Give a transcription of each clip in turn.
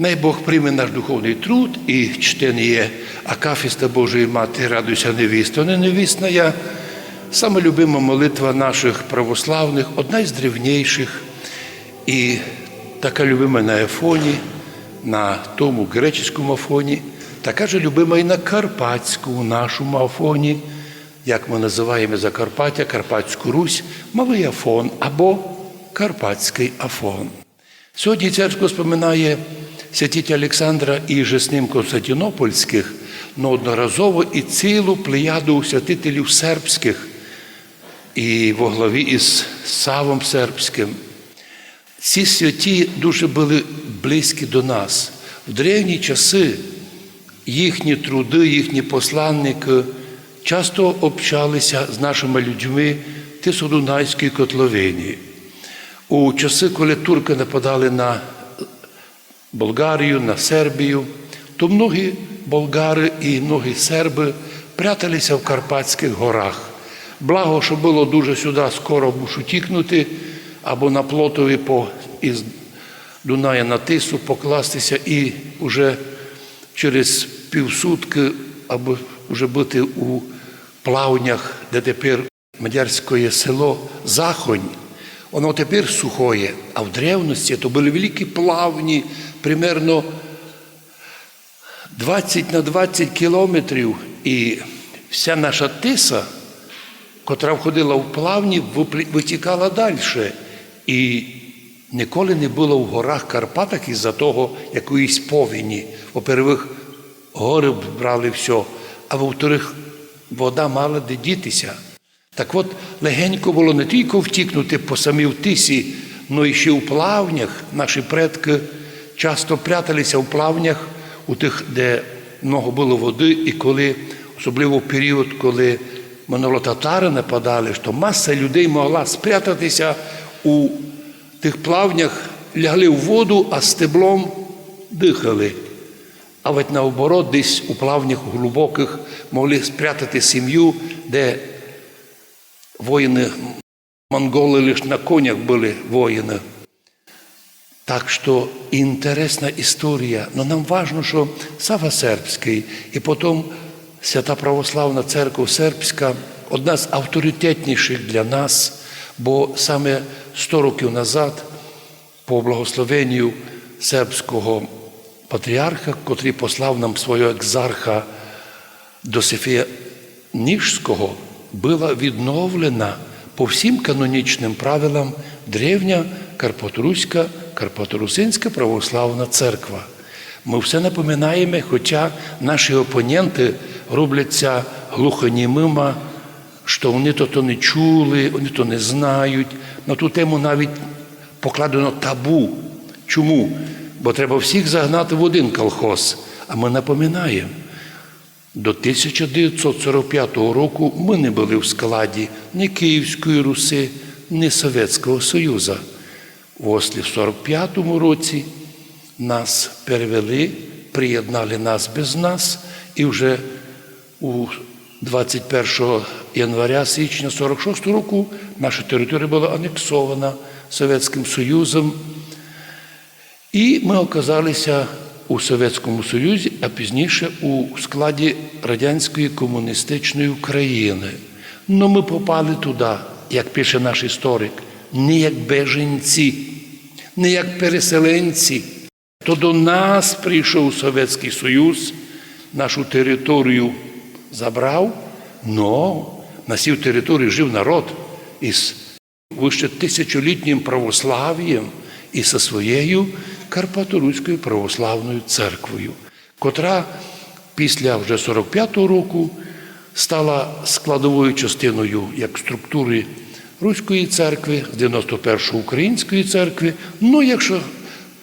Най Бог прийме наш духовний труд і чтення Акафіста Божої Матері, радуйся невіста, не невісна я. Саме любима молитва наших православних, одна із древніших, і така любима на Ефоні, на тому греческому Афоні, така ж любима і на Карпатському нашому Афоні, як ми називаємо Закарпаття, Карпатську Русь, Малий Афон або Карпатський Афон. Сьогодні церква споминає святітя Олександра і же з ним Константинопольських, но одноразово і цілу плеяду святителів сербських, і во главі із Савом Сербським. Ці святі дуже були близькі до нас. В древні часи їхні труди, їхні посланники часто общалися з нашими людьми в Тисодунайській котловині. У часи, коли турки нападали на Болгарію, на Сербію, то многі болгари і многі серби пряталися в Карпатських горах. Благо, що було дуже сюди скоро мушу тікнути, або на плотові по, із Дуная на Тису покластися і вже через півсутки, або вже бути у плавнях, де тепер мадярське село Захонь. Воно тепер сухое, а в древності то були великі плавні, примерно 20 на 20 кілометрів, і вся наша тиса, котра входила в плавні, витікала далі. І ніколи не було в горах Карпатах із-за того якоїсь повені. Во-первых, гори брали все, а во-вторых, вода мала де дітися. Так от легенько було не тільки втікнути по самій тисі, але й ще у плавнях. Наші предки часто пряталися в плавнях, у тих, де много було води, і коли, особливо в період, коли монолотатари нападали, що маса людей могла спрятатися у тих плавнях, лягли в воду, а стеблом дихали. А ведь наоборот, десь у плавнях глибоких могли спрятати сім'ю, де воїни, монголи лише на конях були воїни. Так що інтересна історія. Но нам важливо, що Сава Сербський і потім Свята Православна Церква Сербська одна з авторитетніших для нас, бо саме 100 років назад, по благословенню сербського патріарха, котрий послав нам свого екзарха до Сефія Ніжського, була відновлена по всім канонічним правилам древня Карпаторуська, Карпаторусинська православна церква. Ми все напоминаємо, хоча наші опоненти робляться глухонімима, що вони то, то не чули, вони то не знають. На ту тему навіть покладено табу. Чому? Бо треба всіх загнати в один колхоз. А ми напоминаємо. До 1945 року ми не були в складі ні Київської Руси, ні Совєтського Союзу. Ослі в 45-му році нас перевели, приєднали нас без нас, і вже у 21 января січня 46 року наша територія була анексована Совєтським Союзом. І ми оказалися у Совєтському Союзі, а пізніше у складі радянської комуністичної України. Ну ми попали туди, як пише наш історик, не як беженці, не як переселенці. То до нас прийшов Совєтський Союз, нашу територію забрав, но на цій території жив народ із вище тисячолітнім православ'ям і зі своєю Карпаторуською православною церквою, котра після вже 45-го року стала складовою частиною як структури Руської церкви, з 91-ї Української церкви. Ну, якщо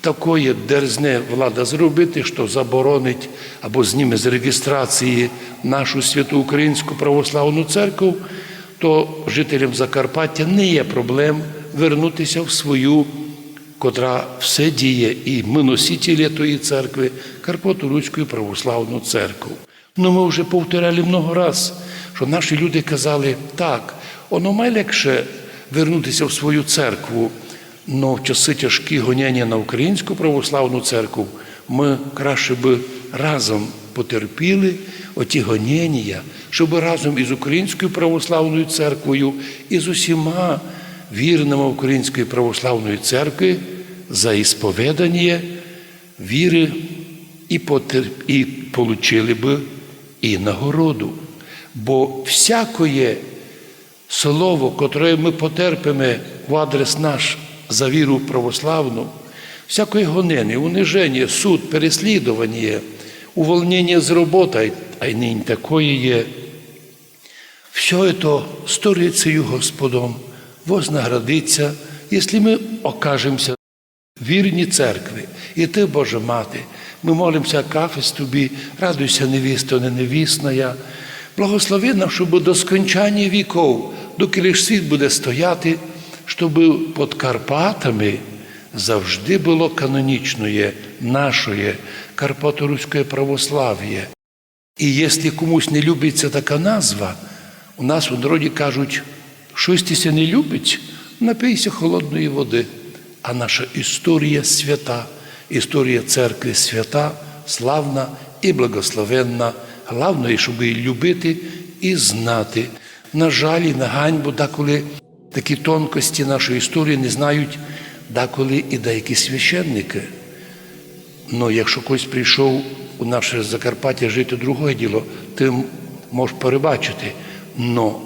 такої дерзне влада зробити, що заборонить або зніме з реєстрації нашу святу Українську православну церкву, то жителям Закарпаття не є проблем вернутися в свою котра все діє, і ми носителі тої церкви, Карпато-Руської православну церкву. Ну ми вже повторяли много раз, що наші люди казали, так, має легше вернутися в свою церкву, але в часи тяжкі гоняння на українську православну церкву ми краще би разом потерпіли оті гоніння, щоб разом із Українською православною церквою і з усіма вірними Української православної церкви за ісповедання віри і, потер... і получили би і нагороду. Бо всякоє слово, котре ми потерпимо в адрес наш за віру православну, всякої гонини, униження, суд, переслідування, увольнення з роботи, а й нині такої є. Все это сторицею Господом вознаградиться, якщо ми окажемося вірні церкви. І ти, Божа Мати, ми молимося кафес тобі, радуйся, невісто, не невісна. Благослови нам, щоб до скончання віков, доки лиш світ буде стояти, щоб під Карпатами завжди було канонічне, нашої Карпаторуське православ'я. І якщо комусь не любиться така назва, у нас у народі кажуть, щось тися не любить, напийся холодної води. А наша історія свята, історія церкви свята, славна і благословенна. Головне, щоб її любити і знати. На жаль, і на ганьбу, деколи такі тонкості нашої історії не знають деколи і деякі священники. Ну, якщо хтось прийшов у наше Закарпаття жити друге діло, ти можеш перебачити. Но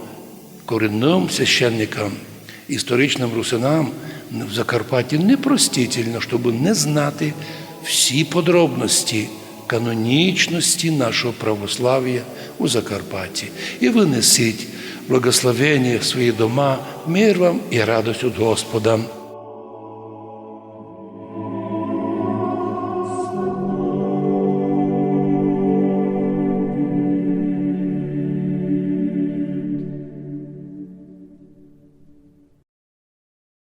корінним священникам, історичним русинам в Закарпатті непростительно, щоб не знати всі подробності канонічності нашого православ'я у Закарпатті. І винесіть благословення в свої дома, мир вам и радость от Господа.